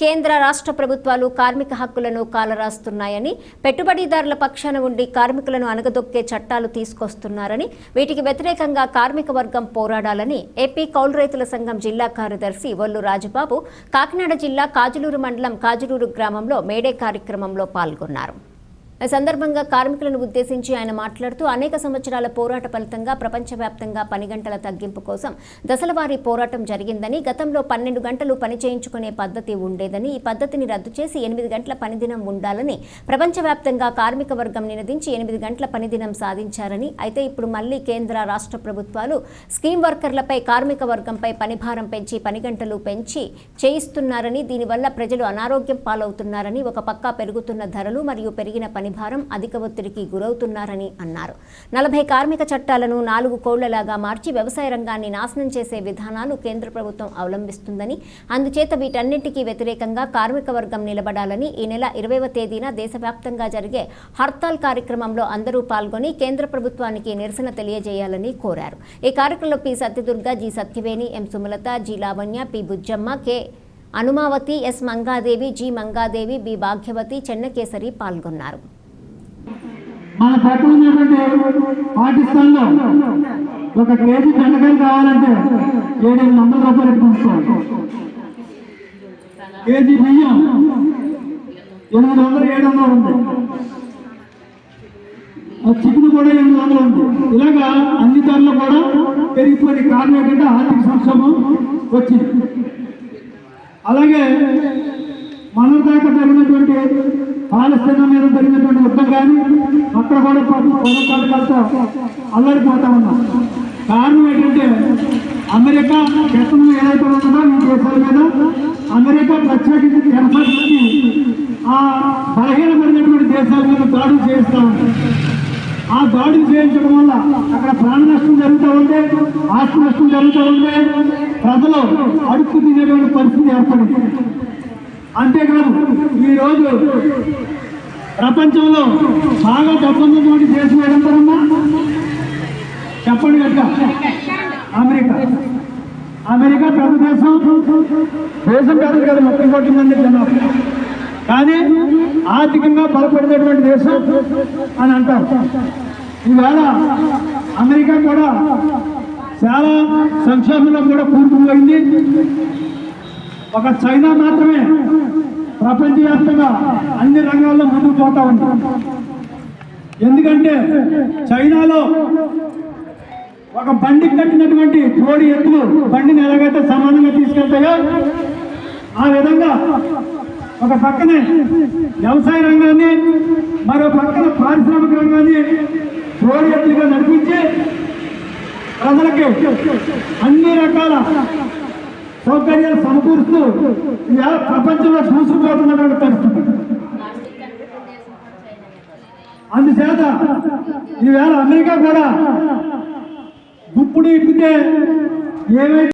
కేంద్ర రాష్ట్ర ప్రభుత్వాలు కార్మిక హక్కులను కాలరాస్తున్నాయని పెట్టుబడిదారుల పక్షాన ఉండి కార్మికులను అణగదొక్కే చట్టాలు తీసుకొస్తున్నారని వీటికి వ్యతిరేకంగా కార్మిక వర్గం పోరాడాలని ఏపీ కౌలు రైతుల సంఘం జిల్లా కార్యదర్శి ఒల్లు రాజబాబు కాకినాడ జిల్లా కాజులూరు మండలం కాజులూరు గ్రామంలో మేడే కార్యక్రమంలో పాల్గొన్నారు. సందర్భంగా కార్మికులను ఉద్దేశించి ఆయన మాట్లాడుతూ అనేక సంవత్సరాల పోరాట ఫలితంగా ప్రపంచవ్యాప్తంగా పని గంటల తగ్గింపు కోసం దశలవారీ పోరాటం జరిగిందని గతంలో పన్నెండు గంటలు పని చేయించుకునే పద్ధతి ఉండేదని ఈ పద్ధతిని రద్దు చేసి ఎనిమిది గంటల పనిదినం ఉండాలని ప్రపంచవ్యాప్తంగా కార్మిక వర్గం నినదించి ఎనిమిది గంటల పనిదినం సాధించారని అయితే ఇప్పుడు మళ్ళీ కేంద్ర రాష్ట్ర ప్రభుత్వాలు స్కీమ్ వర్కర్లపై కార్మిక వర్గంపై పనిభారం పెంచి పని గంటలు పెంచి చేయిస్తున్నారని దీనివల్ల ప్రజలు అనారోగ్యం పాలవుతున్నారని ఒక పక్క పెరుగుతున్న ధరలు మరియు పెరిగిన పని పనిభారం అధిక ఒత్తిడికి గురవుతున్నారని అన్నారు. నలభై కార్మిక చట్టాలను నాలుగు కోళ్ళలాగా మార్చి వ్యవసాయ రంగాన్ని నాశనం చేసే విధానాలు కేంద్ర ప్రభుత్వం అవలంబిస్తుందని అందుచేత వీటన్నింటికీ వ్యతిరేకంగా కార్మిక వర్గం నిలబడాలని ఈ నెల ఇరవైవ తేదీన దేశవ్యాప్తంగా జరిగే హర్తాల్ కార్యక్రమంలో అందరూ పాల్గొని కేంద్ర ప్రభుత్వానికి నిరసన తెలియజేయాలని కోరారు. ఈ కార్యక్రమంలో P Satyadurga G Satyaveni M Sumalatha G Lavanya P Bujjamma K Anumavathi S Mangadevi G Mangadevi B Bhagyavathi Chennakesari పాల్గొన్నారు. మన పక్కన ఉన్నటువంటి పాకిస్తాన్లో ఒక కేజీ బెండకాయలు కావాలంటే ఏడు వందల రూపాయలు తీసుకోవాలి కేజీ బియ్యం ఎనిమిది వందలు ఏడు వందలు ఉంది. ఆ చికెన్ కూడా ఎనిమిది వందలు ఉంది. ఇలాగా అన్ని ధరలు కూడా పెరిగిపోయి కారణం ఏంటంటే ఆర్థిక సంక్షోభం వచ్చింది. అలాగే మన దాకా జరిగినటువంటి పాలస్తీనా మీద జరిగినటువంటి యుద్ధం కానీ అక్కడ కూడా పోరాటాలతో అల్లడిపోతా ఉన్నాం. కారణం ఏంటంటే అమెరికా గతంలో ఏదైతే ఉంటుందో ఈ దేశాల మీద అమెరికా ప్రత్యేకించి జనసంఖ్యకి ఆ బలహీనపడినటువంటి దేశాల మీద దాడులు చేస్తూ ఉంటాయి ఆ దాడులు చేయించడం వల్ల అక్కడ ప్రాణ నష్టం జరుగుతూ ఉంటే ఆస్తి నష్టం జరుగుతూ ఉంటే ప్రజలు అడుక్కు తినేటువంటి పరిస్థితి ఏర్పడింది. అంతేకాదు ఈ రోజు ప్రపంచంలో బాగా డబ్బున్నటువంటి దేశం ఏదంటారమ్మా చెప్పండి కనుక అమెరికా. అమెరికా పెద్ద దేశం. దేశం పెద్దది కదా ముప్పై కోట్ల మంది జనాభా. కానీ ఆర్థికంగా బలపడినటువంటి దేశం అని అంటారు ఈవేళ అమెరికా కూడా చాలా సంక్షోభంలో కూడా కూరుకుపోయింది. ఒక చైనా మాత్రమే ప్రపంచవ్యాప్తంగా అన్ని రంగాల్లో ముందుకు పోతా ఉంటాం ఎందుకంటే చైనాలో ఒక బండికి కట్టినటువంటి జోడి ఎత్తులు బండిని ఎలాగైతే సమానంగా తీసుకెళ్తాయో ఆ విధంగా ఒక పక్కనే వ్యవసాయ రంగాన్ని మరో పక్కన పారిశ్రామిక రంగాన్ని జోడి ఎత్తులుగా నడిపించి ప్రజలకి అన్ని రకాల సౌకర్యాలు సమకూరుస్తూ ప్రపంచంలో దూసుకుపోతున్నటువంటి పరిస్థితి. అందుచేత ఈవేళ అమెరికా కూడా గుప్పుడు ఇప్పితే ఏమైతే